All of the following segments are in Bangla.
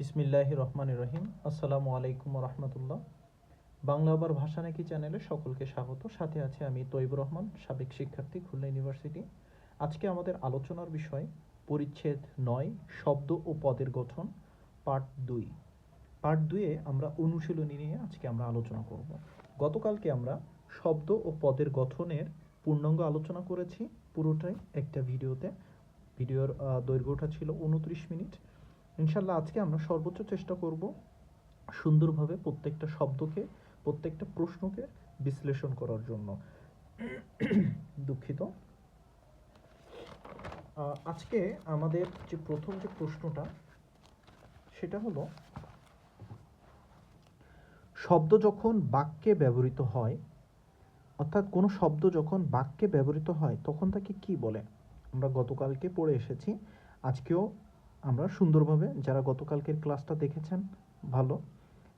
বিসমিল্লাহ রহমান রহিম। আসসালামু আলাইকুম রহমতুল্লাহ বাংলা আবার ভাষা নাকি চ্যানেলে সকলকে স্বাগত। সাথে আছে আমি তৈবুর রহমান, সাবেক শিক্ষার্থী, খুলনা ইউনিভার্সিটি। আজকে আমাদের আলোচনার বিষয়, পরিচ্ছেদ নয়, শব্দ ও পদের গঠন, পার্ট দুই। পার্ট দুয়ে আমরা অনুশীলনী নিয়ে আজকে আমরা আলোচনা করব। গতকালকে আমরা শব্দ ও পদের গঠনের পূর্ণাঙ্গ আলোচনা করেছি। পুরোটাই একটা ভিডিওতে। ভিডিওর দৈর্ঘ্যটা ছিল উনত্রিশ মিনিট। ইনশাল্লাহ আজকে আমরা সর্বোচ্চ চেষ্টা করব সুন্দরভাবে প্রত্যেকটা শব্দকে, প্রত্যেকটা প্রশ্নকে বিশ্লেষণ করার জন্য। দুঃখিত। আজকে আমাদের যে প্রথম যে প্রশ্নটা, সেটা হলো, শব্দ যখন বাক্যে ব্যবহৃত হয়, অর্থাৎ কোনো শব্দ যখন বাক্যে ব্যবহৃত হয়, তখন তাকে কি বলে? আমরা গতকালকে পড়ে এসেছি, আজকেও আমরা সুন্দরভাবে যারা গতকালকের ক্লাসটা দেখেছেন, ভালো।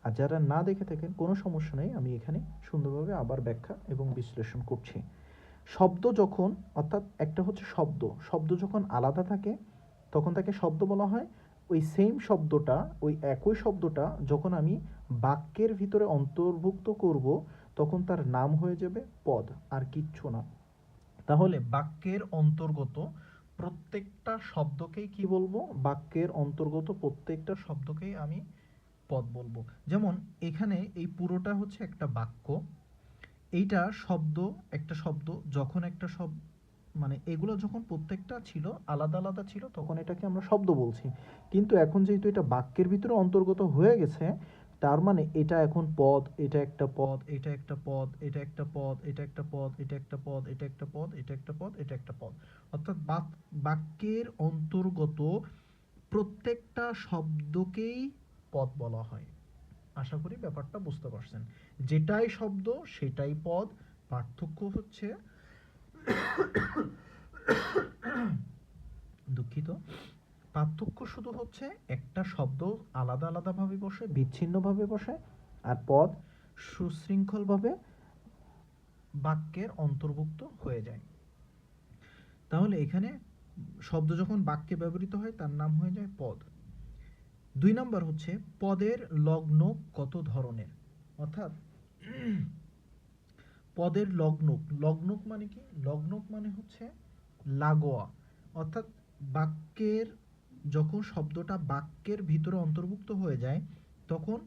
আর যারা না দেখে থাকেন, কোনো সমস্যা নেই, আমি এখানে সুন্দরভাবে আবার ব্যাখ্যা এবং বিশ্লেষণ করছি। শব্দ যখন, অর্থাৎ একটা হচ্ছে শব্দ শব্দ যখন আলাদা থাকে, তখন তাকে শব্দ বলা হয়। ওই সেম শব্দটা, ওই একই শব্দটা যখন আমি বাক্যের ভিতরে অন্তর্ভুক্ত করব, তখন তার নাম হয়ে যাবে পদ, আর কিচ্ছু না। তাহলে বাক্যের অন্তর্গত প্রত্যেকটা শব্দকেই কি বলব? বাক্যের অন্তর্গত প্রত্যেকটা শব্দকেই আমি পদ বলব। যেমন এখানে এই পুরোটা হচ্ছে একটা বাক্য। এইটা শব্দ, একটা শব্দ, যখন একটা শব্দ মানে এগুলো যখন প্রত্যেকটা ছিল, আলাদা আলাদা ছিল, তখন এটাকে আমরা শব্দ বলছি। কিন্তু এখন যেহেতু এটা বাক্যের ভিতরে অন্তর্গত হয়ে গেছে তার মানে এটা এখন পদ, এটা একটা পদ, এটা একটা পদ, এটা একটা পদ, এটা একটা পদ, এটা একটা পদ, এটা একটা পদ, এটা একটা পদ, এটা একটা পদ। অর্থাৎ বাক- বাক্যের অন্তর্গত প্রত্যেকটা শব্দকেই পদ বলা হয়। আশা করি ব্যাপারটা বুঝতে পারছেন। যেটাই শব্দ, সেটাই পদ, পার্থক্য হচ্ছে দুঃখিত। পার্থক্য শুধু হচ্ছে একটা শব্দ আলাদা আলাদাভাবে বসে, বিচ্ছিন্নভাবে বসে, আর পদ সুশৃঙ্খলভাবে বাক্যের অন্তর্ভুক্ত হয়ে যায়। তাহলে এখানে শব্দ যখন বাক্যে ব্যবহৃত হয়, তার নাম হয়ে যায় পদ। দুই নম্বর হচ্ছে পদের লগ্ন কত ধরনের? অর্থাৎ পদের লগ্নক লগ্নক মানে কি? লগ্নক মানে হচ্ছে লাগোয়া। অর্থাৎ বাক্যের যখন শব্দটা বাক্যের ভিতরে অন্তর্ভুক্ত হয়ে যায়, তখন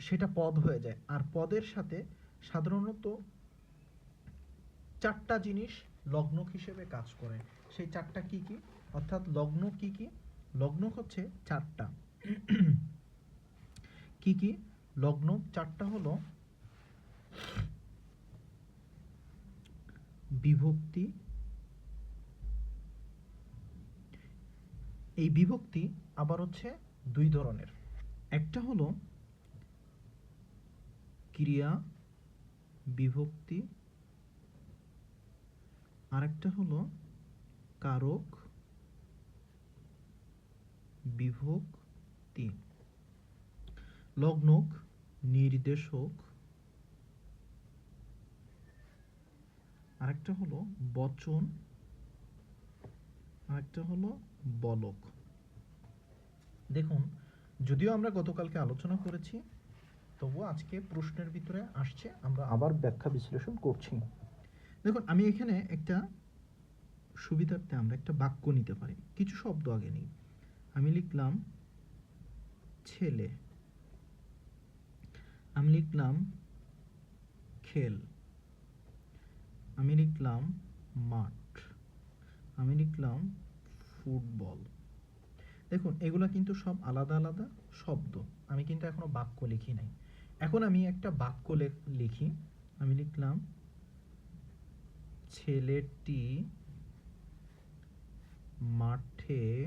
সেটা পদ হয়ে যায়। আর পদের সাথে সাধারণত চারটা জিনিস লগ্নক হিসেবে কাজ করে। সেই চারটা কি কি? অর্থাৎ লগ্ন কি কি? লগ্ন হচ্ছে চারটা। কি কি? লগ্ন চারটা হলো বিভক্তি এই বিভক্তি আবার হচ্ছে দুই ধরনের। একটা হলো ক্রিয়া বিভক্তি, আরেকটা হলো কারক বিভক্তি। লগ্নক, নির্দেশক। আরেকটা হলো বচন, আরেকটা হলো বলক। দেখুন, যদিও আমরা গতকালকে আলোচনা করেছি তবুও আজকে প্রশ্নের ভিতরে আসছে, আমরা আবার ব্যাখ্যা বিশ্লেষণ করছি। দেখুন, আমি এখানে একটা সুবিধার্থে আমরা একটা বাক্য নিতে পারি। কিছু শব্দ আগে নিই। আমি লিখলাম, ছেলে। আমি লিখলাম, খেল। আমি লিখলাম, মাঠ। আমি লিখলাম ফুটবল। দেখুন, এগুলো কিন্তু সব আলাদা আলাদা শব্দ। আমি কিন্তু এখনও বাক্য লিখি নাই। এখন আমি একটা বাক্য লেখ- আমি লিখলাম, ছেলেটি মাঠে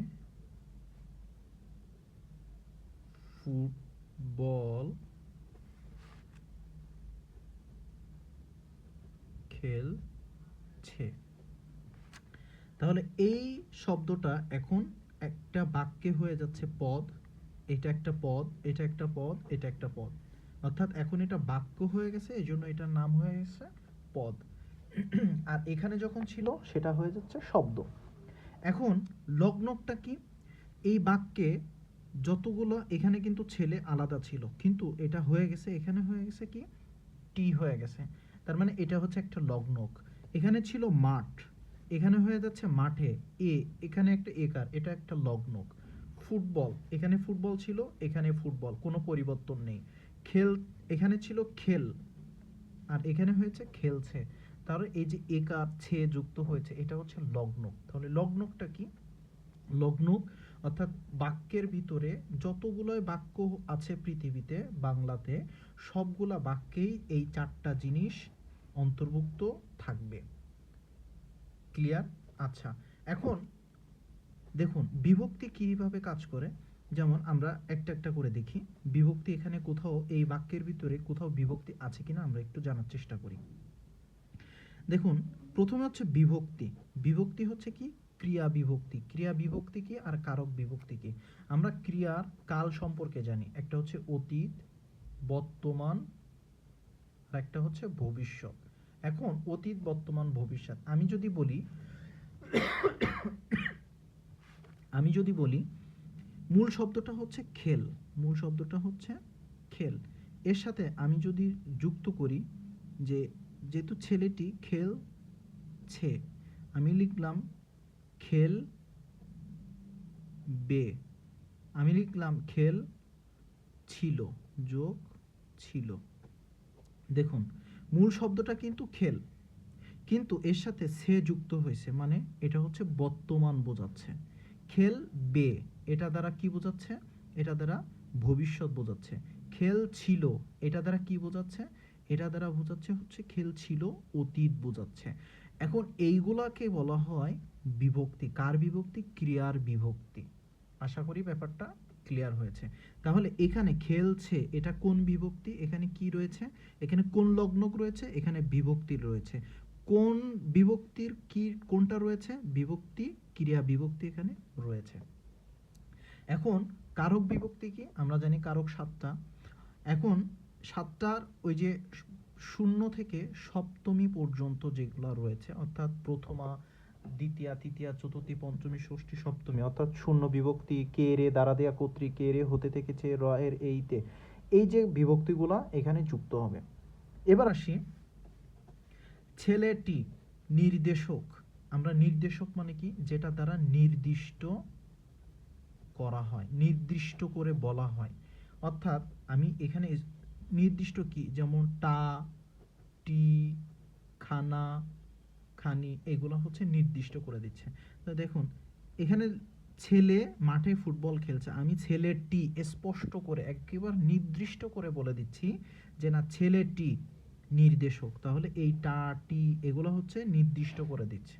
ফুটবল খেলছে তাহলে এই শব্দটা এখন একটা বাক্যে হয়ে যাচ্ছে পদ। এটা একটা পদ, এটা একটা পদ, এটা একটা পদ। অর্থাৎ এখন এটা বাক্য হয়ে গেছে এই জন্য এটার নাম হয়ে গেছে পদ। আর এখানে যখন ছিল, সেটা হয়ে যাচ্ছে শব্দ। এখন লগ্নকটা কি? এই বাক্যে যতগুলো এখানে কিন্তু ছেলে আলাদা ছিল, কিন্তু এটা হয়ে গেছে, এখানে হয়ে গেছে কি? টি হয়ে গেছে। তার মানে এটা হচ্ছে একটা লগ্নক। এখানে ছিল মাঠ। এখানে হয়ে যাচ্ছে মাঠে এ, এখানে একটা একার এটা একটা লগ্নক। ফুটবল, এখানে ফুটবল ছিল, এখানে ফুটবল, কোনো পরিবর্তন নেই। খেল, এখানে ছিল খেল, আর এখানে হয়েছে খেলছে। তাহলে এই যে একার ছে যুক্ত হয়েছে, এটা হচ্ছে লগ্নক। তাহলে লগ্নকটা কি? লগ্নক, অর্থাৎ বাক্যের ভিতরে যতগুলোই বাক্য আছে পৃথিবীতে, বাংলাতে, সবগুলা বাক্যেই এই চারটা জিনিস অন্তর্ভুক্ত থাকবে। ক্লিয়ার আচ্ছা এখন দেখুন, বিভক্তি কীভাবে কাজ করে? যেমন আমরা একটা একটা করে দেখি, বিভক্তি এখানে কোথাও, এই বাক্যের ভিতরে কোথাও বিভক্তি আছে কিনা আমরা একটু জানার চেষ্টা করি। দেখুন, প্রথমে হচ্ছে বিভক্তি। বিভক্তি হচ্ছে কি? ক্রিয়া বিভক্তি। ক্রিয়া বিভক্তি কি আর কারক বিভক্তি কি? আমরা ক্রিয়ার কাল সম্পর্কে জানি। একটা হচ্ছে অতীত, বর্তমান, আর একটা হচ্ছে ভবিষ্যৎ। এখন অতীত, বর্তমান, ভবিষ্যৎ। আমি যদি বলি, আমি যদি বলি, মূল শব্দটা হচ্ছে খেল। মূল শব্দটা হচ্ছে খেল। এর সাথে আমি যদি যুক্ত করি যে, যেহেতু ছেলেটি খেল ছে, আমি লিখলাম খেল বে। আমি লিখলাম খেল ছিল, যোগ ছিল। দেখুন মূল শব্দটা কিন্তু খেল। কিন্তু এর সাথে সে যুক্ত হয়েছে মানে এটা হচ্ছে বর্তমান বোঝাচ্ছে। খেল বে, এটা দ্বারা কি বোঝাচ্ছে? এটা দ্বারা ভবিষ্যৎ বোঝাচ্ছে। খেল ছিল, এটা দ্বারা কি বোঝাচ্ছে? এটা দ্বারা বোঝাচ্ছে হচ্ছে খেল ছিল, অতীত বোঝাচ্ছে। এখন এইগুলাকে বলা হয় বিভক্তি। কার বিভক্তি? ক্রিয়ার বিভক্তি। আশা করি ব্যাপারটা ক্লিয়ার হয়েছে। তাহলে এখানে খেলছে এটা কোন বিভক্তি? এখানে কি রয়েছে? এখানে কোন লগ্নক রয়েছে? এখানে বিভক্তি রয়েছে। কোন বিভক্তির কি, কোনটা রয়েছে? বিভক্তি, ক্রিয়া বিভক্তি এখানে রয়েছে। এখন কারক বিভক্তি কি? আমরা জানি কারক সাতটা। এখন সাতটার ওই যে শূন্য থেকে সপ্তমী পর্যন্ত যেগুলো রয়েছে, অর্থাৎ প্রথমা দ্বিতীয়া, তৃতীয়া, চতুর্থী, পঞ্চমী, ষষ্ঠী, সপ্তমী, অর্থাৎ শূন্য বিভক্তি কে রে দ্বারা দেয়া কর্তৃক কে রে, হতে থেকেছে র এর এইতে। এই যে বিভক্তিগুলা এখানে যুক্ত হবে। এবার আসি, ছেলেটি নির্দেশক। আমরা নির্দেশক মানে কি? যেটা দ্বারা নির্দিষ্ট করা হয়, নির্দিষ্ট করে বলা হয়। অর্থাৎ আমি এখানে নির্দিষ্ট কি? যেমন টা, টি, খানা খানি এগুলো হচ্ছে নির্দিষ্ট করে দিচ্ছে। তো দেখুন, এখানে ছেলে মাঠে ফুটবল খেলছে। আমি ছেলেটি স্পষ্ট করে, একেবারে নির্দিষ্ট করে বলে দিচ্ছি যে না, ছেলেটি নির্দেশক। তাহলে এই টা, টি এগুলো হচ্ছে নির্দিষ্ট করে দিচ্ছে।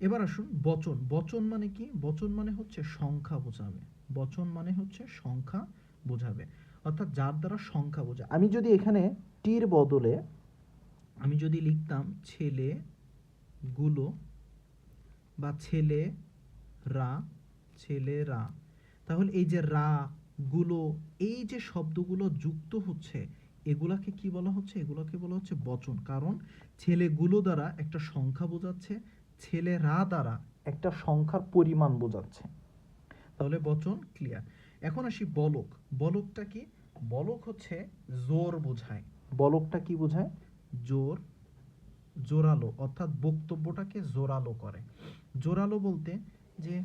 এবার আসুন বচন। বচন মানে কি? বচন মানে হচ্ছে সংখ্যা বোঝাবে। বচন মানে হচ্ছে সংখ্যা বোঝাবে। অর্থাৎ যার দ্বারা সংখ্যা বোঝায়। আমি যদি এখানে টির বদলে, আমি যদি লিখতাম ছেলে গুলো বা ছেলে রা ছেলেরা তাহলে এই যে রা, গুলো, এই যে শব্দগুলো যুক্ত হচ্ছে, এগুলাকে কি বলা হচ্ছে? এগুলাকে বলা হচ্ছে বচন। কারণ ছেলেগুলো দ্বারা একটা সংখ্যা বোঝাচ্ছে ছেলেরা দ্বারা একটা সংখ্যার পরিমাণ বোঝাচ্ছে। তাহলে বচন ক্লিয়ার এখন আসি বলক। বলকটা কি? বলক হচ্ছে জোর বোঝায়। বলকটা কি বোঝায়? জোর জোরালো, অর্থাৎ বক্তব্যটাকে জোরালো করে। জোরালো বলতে যে,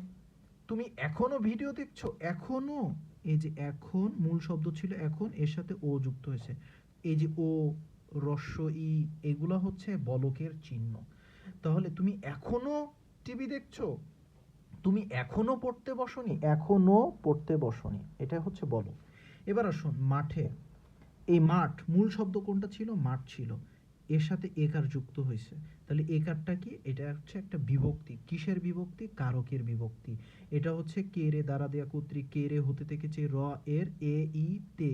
তুমি এখনও ভিডিও দেখছ? এখনও? এই যে এখন মূল শব্দ ছিল এখন এর সাথে ও যুক্ত হয়েছে। এই যে ও রস্য ই এগুলা হচ্ছে বলকের চিহ্ন। তাহলে তুমি এখনও টিভি দেখছ? তুমি এখনও পড়তে বসনি? এখনও পড়তে বসনি। এটা হচ্ছে বলক। এবার আসুন, মাঠে। এই মাঠ, মূল শব্দ কোনটা ছিল? মাঠ ছিল। এর সাথে একার যুক্ত হয়েছে? তাহলে একারটা কি? এটা হচ্ছে একটা বিভক্তি। কিসের বিভক্তি? কারকের বিভক্তি। এটা হচ্ছে কে রে দ্বারা দেয়া কর্তৃক কে রে হতে থেকেছে র এর এ, ই, তে।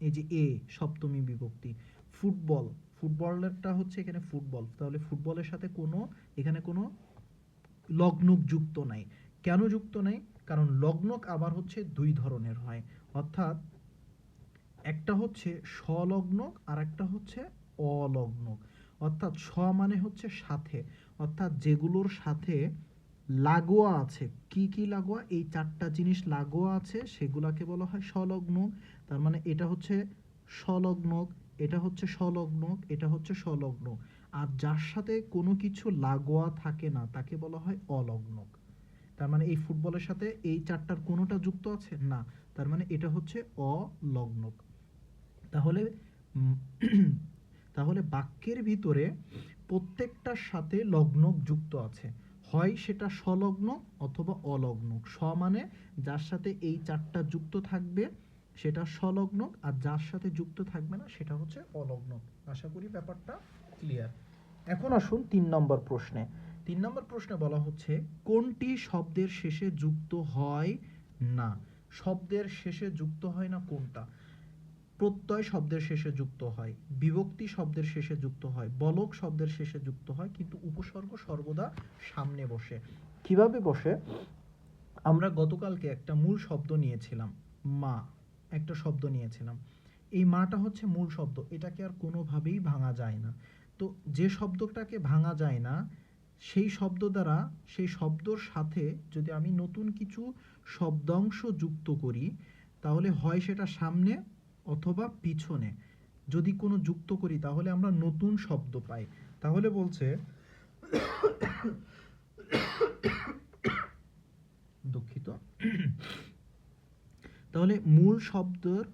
এই যে এ, সপ্তমী বিভক্তি। ফুটবল। ফুটবলেরটা হচ্ছে এখানে ফুটবল। তাহলে ফুটবলের সাথে কোনো, এখানে কোনো লগ্নক যুক্ত নাই। কেন যুক্ত নাই? কারণ লগ্নক আবার হচ্ছে দুই ধরনের হয়। অর্থাৎ একটা হচ্ছে স্বলগ্নক আর একটা হচ্ছে অলগ্নক অর্থাৎ স মানে হচ্ছে সাথে। অর্থাৎ যেগুলোর সাথে লাগোয়া আছে। কি কি লাগোয়া? এই চারটা জিনিস লাগোয়া আছে, সেগুলাকে বলা হয় সংলগ্ন তার মানে এটা হচ্ছে সংলগ্ন এটা হচ্ছে সংলগ্ন এটা হচ্ছে সংলগ্ন আর যার সাথে কোনো কিছু লাগোয়া থাকে না, তাকে বলা হয় অলগ্ন। তার মানে এই ফুটবলের সাথে এই চারটার কোনোটা যুক্ত আছে? না। তার মানে এটা হচ্ছে অলগ্ন। তাহলে তাহলে বাক্যের ভিতরে প্রত্যেকটার সাথে লগ্ন যুক্ত আছে। হয় সেটা স্বলগ্ন অথবা অলগ্ন। স মানে যার সাথে এই চারটা যুক্ত থাকবে, সেটা স্বলগ্ন, আর যার সাথে যুক্ত থাকবে না, সেটা হচ্ছে অলগ্ন। আশা করি ব্যাপারটা ক্লিয়ার এখন আসুন তিন নম্বর প্রশ্নে। তিন নম্বর প্রশ্নে বলা হচ্ছে, কোনটি শব্দের শেষে যুক্ত হয় না? শব্দের শেষে যুক্ত হয় না কোনটা? প্রত্যয় শব্দের শেষে যুক্ত হয়, বিভক্তি শব্দের শেষে যুক্ত হয়, বলক শব্দের শেষে যুক্ত হয়, কিন্তু উপসর্গ সর্বদা সামনে বসে। কীভাবে বসে? আমরা গতকালকে একটা মূল শব্দ নিয়েছিলাম, মা, একটা শব্দ নিয়েছিলাম। এই মাটা হচ্ছে মূল শব্দ, এটাকে আর কোনোভাবেই ভাঙা যায় না। তো যে শব্দটাকে ভাঙা যায় না, সেই শব্দ দ্বারা, সেই শব্দর সাথে যদি আমি নতুন কিছু শব্দাংশ যুক্ত করি, তাহলে হয় সেটা সামনে অথবা পিছনে। যদি কোনো যুক্ত করি, তাহলে আমরা নতুন শব্দ পাই। তাহলে বলছে, দুঃখিত। তাহলে মূল শব্দের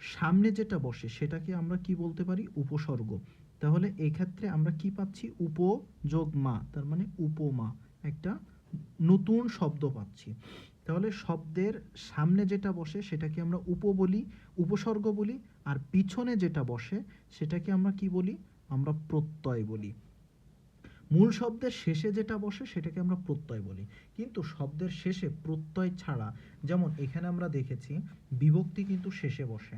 সামনে যেটা বসে, সেটাকে আমরা কি বলতে পারি? উপসর্গ। তাহলে এক্ষেত্রে আমরা কি পাচ্ছি? উপযোগ মা তার মানে উপমা, একটা নতুন শব্দ পাচ্ছি। তাহলে শব্দের সামনে যেটা বসে সেটাকে আমরা উপ বলি, উপসর্গ বলি, আর পিছনে যেটা বসে সেটাকে আমরা কি বলি? আমরা প্রত্যয় বলি। মূল শব্দের শেষে যেটা বসে সেটাকে আমরা প্রত্যয় বলি। কিন্তু শব্দের শেষে প্রত্যয় ছাড়া, যেমন এখানে আমরা দেখেছি, বিভক্তি কিন্তু শেষে বসে।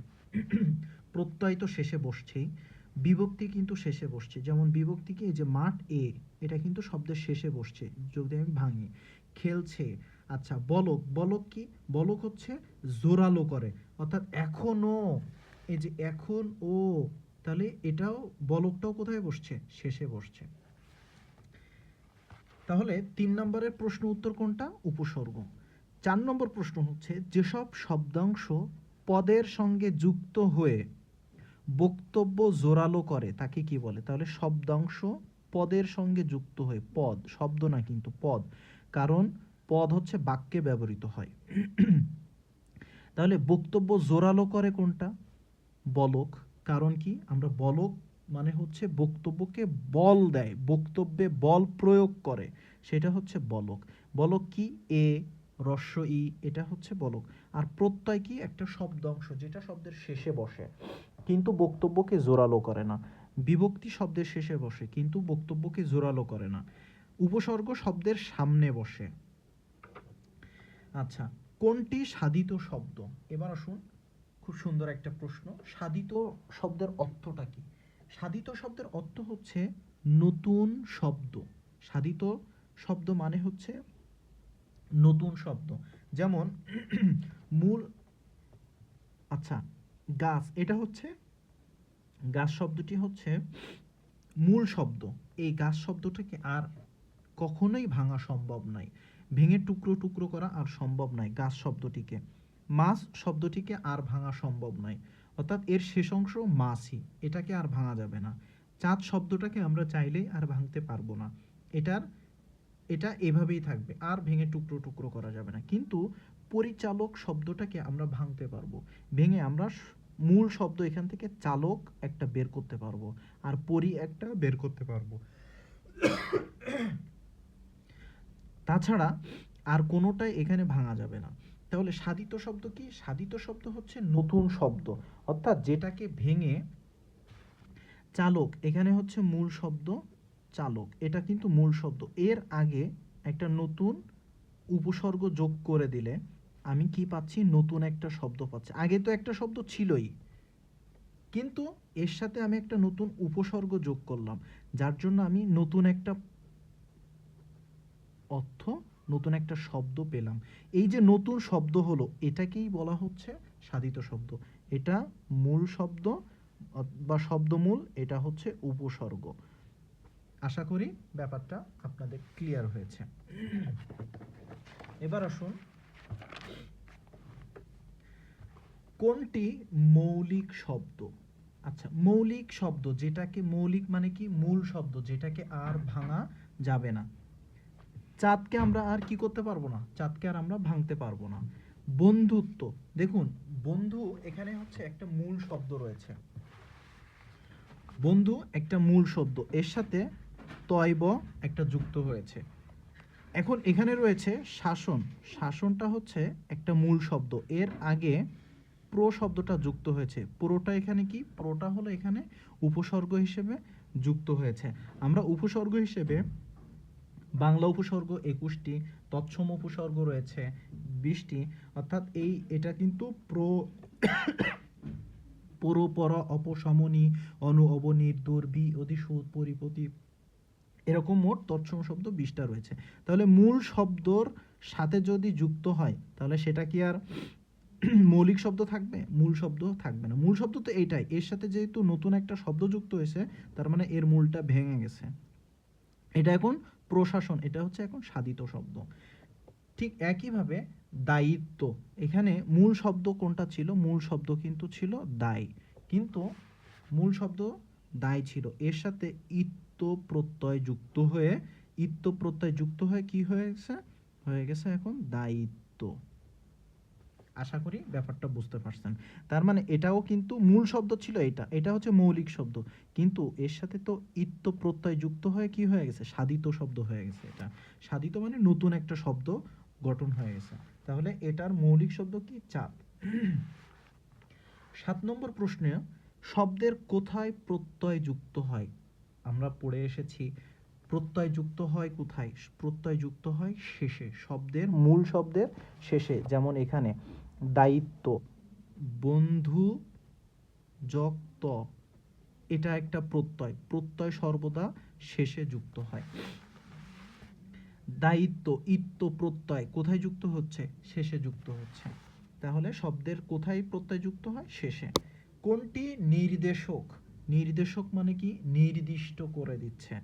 প্রত্যয় তো শেষে বসছেই, বিভক্তি কিন্তু শেষে বসছে। যেমন বিভক্তি কি? এই যে মাঠ এ, এটা কিন্তু শব্দের শেষে বসছে, যদি আমি ভাঙি। খেলছে আচ্ছা বলক বলক কি? বলক হচ্ছে জোরালো করে। অর্থাৎ এখনও, এই যে এখন ও, তাহলে এটাও, বলকটাও কোথায় বসছে? শেষে বসছে। তাহলে তিন নম্বরের প্রশ্ন উত্তর কোনটা? উপসর্গ। চার নম্বর প্রশ্ন হচ্ছে, যেসব শব্দাংশ পদের সঙ্গে যুক্ত হয়ে বক্তব্য জোরালো করে, তাকে কি বলে? তাহলে শব্দাংশ পদের সঙ্গে যুক্ত হয়ে, পদ, শব্দ না কিন্তু পদ। কারণ পদ হচ্ছে বাক্যে ব্যবহৃত হয়। তাহলে বক্তব্য জোরালো করে কোনটা? বলক। কারণ কি? আমরা বলক মানে হচ্ছে বক্তব্যকে বল দেয়, বক্তব্যে বল প্রয়োগ করে। সেটা হচ্ছে বলক। বলক কি? এ, রস্য, ই, এটা হচ্ছে বলক। আর প্রত্যয় কি? একটা শব্দাংশ, যেটা শব্দের শেষে বসে। কিন্তু বক্তব্যকে জোরালো করে না। বিভক্তি শব্দের শেষে বসে, কিন্তু বক্তব্যকে জোরালো করে না। উপসর্গ শব্দের সামনে বসে। আচ্ছা কোনটি সাধিত শব্দ? এবার আসুন, খুব সুন্দর একটা প্রশ্ন। সাধিত শব্দের অর্থটা কি? সাধিত শব্দের অর্থ হচ্ছে নতুন শব্দ। সাধিত শব্দ মানে হচ্ছে নতুন শব্দ। যেমন, মূল আচ্ছা গাছ, এটা হচ্ছে, গাছ শব্দটি হচ্ছে মূল শব্দ। এই গাছ শব্দটাকে আর কখনোই ভাঙা সম্ভব নয়। ভেঙে টুকরো টুকরো করা আর সম্ভব নয়, গাছ শব্দটিকে। মাছ শব্দটিকে আর ভাঙা সম্ভব নয়, অর্থাৎ এর শেষ অংশ মাছই, এটাকে আর ভাঙা যাবে না। চাঁদ শব্দটাকে আমরা চাইলেই আর ভাঙতে পারব না। এটার, এটা এভাবেই থাকবে, আর ভেঙে টুকরো টুকরো করা যাবে না। কিন্তু পরিচালক শব্দটাকে আমরা ভাঙতে পারব। ভেঙে আমরা মূল শব্দ এখান থেকে চালক একটা বের করতে পারব, আর পরি একটা বের করতে পারব। তাছাড়া আর কোনোটাই এখানে ভাঙা যাবে না। তাহলে সাধিত শব্দ কি? সাধিত শব্দ হচ্ছে নতুন শব্দ। অর্থাৎ যেটাকে ভেঙে চালক, এখানে হচ্ছে মূল শব্দ চালক। এটা কিন্তু মূল শব্দ। এর আগে একটা নতুন উপসর্গ যোগ করে দিলে আমি কি পাচ্ছি? নতুন একটা শব্দ পাচ্ছি। আগে তো একটা শব্দ ছিলই। কিন্তু এর সাথে আমি একটা নতুন উপসর্গ যোগ করলাম। যার জন্য আমি নতুন একটা অর্থ, নতুন একটা শব্দ পেলাম। এই যে নতুন শব্দ হলো, এটাকেই বলা হচ্ছে সাধিত শব্দ। এটা মূল শব্দ বা শব্দমূল, এটা হচ্ছে উপসর্গ। আশা করি ব্যাপারটা আপনাদের ক্লিয়ার হয়েছে। এবার আসুন, কোনটি মৌলিক শব্দ? আচ্ছা মৌলিক শব্দ যেটাকে, মৌলিক মানে কি? মূল শব্দ যেটাকে আর ভাঙা যাবে না। চাঁদকে আমরা আর কি করতে পারব না? চাঁদকে আর আমরা ভাঙতে পারব না। বন্ধুত্ব। দেখুন, বন্ধু এখানে হচ্ছে একটা মূল শব্দ রয়েছে। বন্ধু একটা মূল শব্দ। এর সাথে তয়ব একটা যুক্ত হয়েছে। এখন এখানে রয়েছে শাসন। শাসনটা হচ্ছে একটা মূল শব্দ। এর আগে প্রো শব্দটা যুক্ত হয়েছে। প্রোটা এখানে কি? প্রোটা হলো এখানে উপসর্গ হিসেবে যুক্ত হয়েছে। আমরা উপসর্গ হিসেবে বাংলা উপসর্গ একুশটি, তৎসম উপসর্গ রয়েছে বিশটি, অর্থাৎ এই, এটা কিন্তু প্র পরপর অপসমনী অনু অবনীর দুর্বি, অধিসূত, পরিপতি, এরকম মোট তৎসম শব্দ বিশটা রয়েছে। তাহলে মূল শব্দর সাথে যদি যুক্ত হয়, তাহলে সেটা কি আর মৌলিক শব্দ থাকবে? মূল শব্দ থাকবে না। মূল শব্দ তো এইটাই। এর সাথে যেহেতু নতুন একটা শব্দ যুক্ত হয়েছে, তার মানে এর মূলটা ভেঙে গেছে। এটা এখন প্রশাসন, এটা হচ্ছে এখন সাধিত শব্দ। ঠিক একইভাবে দায়িত্ব, এখানে মূল শব্দ কোনটা ছিল? মূল শব্দ কিন্তু ছিল দায়। কিন্তু মূল শব্দ দায় ছিল। এর সাথে ইত্য প্রত্যয় যুক্ত হয়ে ইত্ত প্রত্যয় যুক্ত হয়ে কি হয়ে গেছে হয়ে গেছে এখন দায়িত্ব। আশা করি ব্যাপারটা বুঝতে পারছেন। তার মানে এটাও কিন্তু মূল শব্দ ছিল এটা। এটা হচ্ছে মৌলিক শব্দ। কিন্তু এর সাথে তো ইত্ত প্রত্যয় যুক্ত হয়ে কি হয়ে গেছে? সাধিত শব্দ হয়ে গেছে এটা। সাধিত মানে নতুন একটা শব্দ গঠন হয়ে গেছে। তাহলে এটার মৌলিক শব্দ কি? চাপ। সাত নম্বর প্রশ্নে শব্দের কোথায় প্রত্যয় যুক্ত হয়? আমরা পড়ে এসেছি, প্রত্যয় যুক্ত হয় কোথায়? প্রত্যয় যুক্ত হয় শেষে। শব্দের মূল শব্দের শেষে। যেমন এখানে দায়িত্ব। বন্ধু যক্ত, এটা একটা প্রত্যয়। প্রত্যয় সর্বদা শেষে যুক্ত হয়। দায়িত্ব, ইত্ত, প্রত্যয় কোথায় যুক্ত হচ্ছে? শেষে যুক্ত হচ্ছে। তাহলে শব্দের কোথায় প্রত্যয় যুক্ত হয়? শেষে। কোনটি? নির্দেশক। নির্দেশক মানে কি? নির্দিষ্ট করে দিচ্ছে।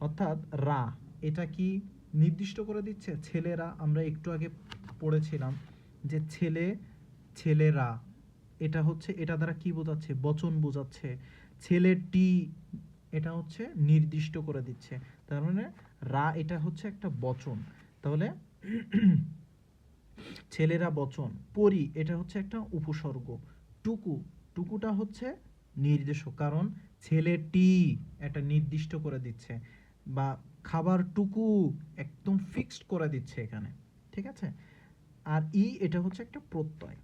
অর্থাৎ রা, এটা কি নির্দিষ্ট করে দিচ্ছে? ছেলেরা, আমরা একটু আগে পড়েছিলাম যে ছেলে, ছেলেরা, এটা হচ্ছে, এটা দ্বারা কি বোঝাচ্ছে? বচন বোঝাচ্ছে। ছেলেটি এটা হচ্ছে নির্দিষ্ট করে দিচ্ছে। তার মানে রা এটা হচ্ছে একটা বচন। তাহলে ছেলেরা বচন। পরি এটা হচ্ছে একটা উপসর্গ। টুকু। টুকুটা হচ্ছে নির্দেশক কারণ ছেলেটি একটা নির্দিষ্ট করে দিচ্ছে বা খাবার টুকু একদম ফিক্সড করে দিচ্ছে এখানে। ঠিক আছে? আর ই এটা হচ্ছে একটা প্রত্যয়।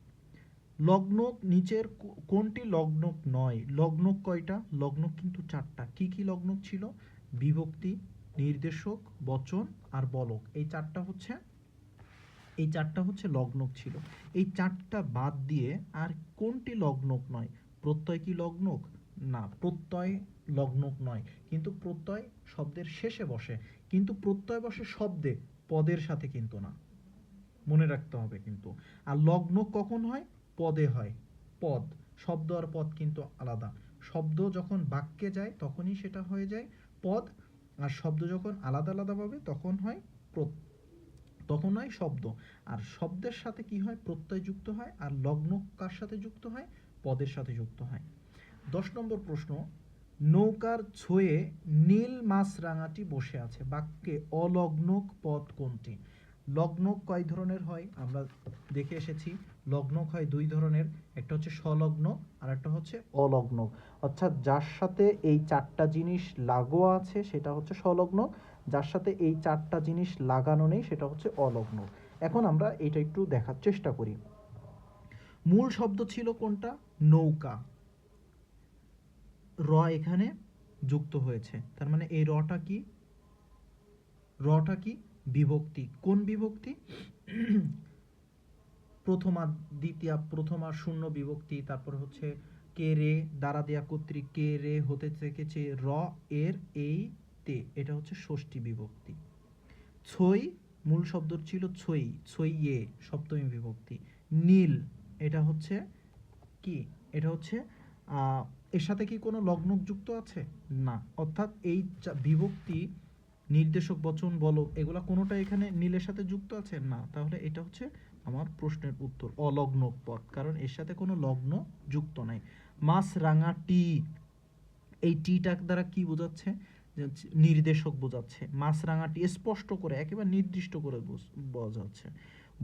লগ্নক নিচের কোনটি লগ্নক নয়? লগ্নক কয়টা? লগ্নক কিন্তু চারটা। কি কি লগ্নক ছিল? বিভক্তি, নির্দেশক, বচন আর বলক। এই চারটা হচ্ছে, এই চারটা হচ্ছে লগ্নক ছিল। এই চারটা বাদ দিয়ে আর কোনটি লগ্নক নয়? প্রত্যয় কি লগ্নক? না, প্রত্যয় লগ্নক নয়। কিন্তু প্রত্যয় শব্দের শেষে বসে। কিন্তু প্রত্যয় বসে শব্দে পদের সাথে কিন্তু না। মনে রাখতে হবে কিন্তু। আর লগ্ন কখন হয়? পদে হয়। পদ। শব্দ আর পদ কিন্তু আলাদা। শব্দ যখন বাক্যে যায়, তখনই সেটা হয়ে যায়। পদ আর শব্দ যখন আলাদা আলাদা পাবে তখন হয় তখন হয় শব্দ। আর শব্দের সাথে কি হয়? প্রত্যয় যুক্ত হয়। আর লগ্ন কার সাথে যুক্ত হয়? পদের সাথে যুক্ত হয়। দশ নম্বর প্রশ্ন। নৌকার ছয়ে নীল মাছ রাঙাটি বসে আছে। বাক্যে অলগ্নক পদ কোনটি? লগ্নক কয় ধরনের হয়? আমরা দেখে এসেছি, লগ্ন হয় দুই ধরনের, একটা হচ্ছে স্বলগ্ন আর একটা হচ্ছে অলগ্ন। অর্থাৎ যার সাথে এই চারটা জিনিস লাগোয়া আছে, সেটা হচ্ছে স্বলগ্ন। যার সাথে এই চারটা জিনিস লাগানো নেই, সেটা হচ্ছে অলগ্ন। এখন আমরা এটা একটু দেখার চেষ্টা করি। মূল শব্দ ছিল কোনটা? নৌকা। র এখানে যুক্ত হয়েছে। তার মানে এই রটা কি? রটা কি? বিভক্তি। কোন বিভক্তি? প্রথমা, দ্বিতীয়া, প্রথমা, শূন্য বিভক্তি, তারপর হচ্ছে কে রে, দ্বারা দেয়া কর্তৃক কে রে হতে থেকেছে র, এর, এই, তে। এটা হচ্ছে ষষ্ঠী বিভক্তি। ছই, মূল শব্দ ছিল ছই ছই এ, সপ্তমী বিভক্তি। নীল, এটা হচ্ছে কি? এটা হচ্ছে এর সাথে কি কোনো লগ্নক যুক্ত আছে? না। অর্থাৎ এই বিভক্তি নির্দেশক বচন বলো এগুলা কোনোটা এখানে নীলের সাথে যুক্ত আছে? না। তাহলে এটা হচ্ছে আমার প্রশ্নের উত্তর, অলগ্ন পদ, কারণ এর সাথে কোনো লগ্ন যুক্ত নাই। মাছ রাঙা, টি, এই টিটা দ্বারা কি বোঝাচ্ছে? নির্দেশক বোঝাচ্ছে। মাছরাঙাটি স্পষ্ট করে, একেবারে নির্দিষ্ট করে বোঝ- বোঝাচ্ছে।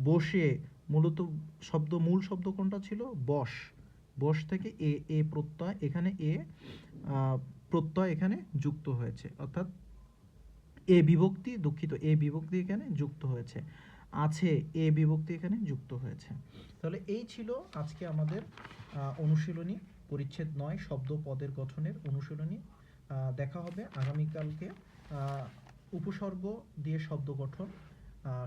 বসে মূলত শব্দ, মূল শব্দ কোনটা ছিল? বস। বস থেকে এ এ প্রত্যয়, এখানে এ প্রত্যয় এখানে যুক্ত হয়েছে। অর্থাৎ এ বিভক্তি দুঃখিত, এ বিভক্তি এখানে যুক্ত হয়েছে। আছে এ বিভক্তি এখানে যুক্ত হয়েছে। তাহলে এই ছিল আজকে আমাদের অনুশীলনী, পরিচ্ছেদ নয়, শব্দ পদের গঠনের অনুশীলনী। দেখা হবে আগামীকালকে উপসর্গ দিয়ে শব্দ গঠন।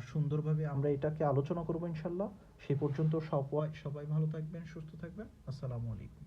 সুন্দরভাবে আমরা এটাকে আলোচনা করব ইনশাল্লাহ। সে পর্যন্ত সবাই সবাই ভালো থাকবেন, সুস্থ থাকবেন। আসসালামু আলাইকুম।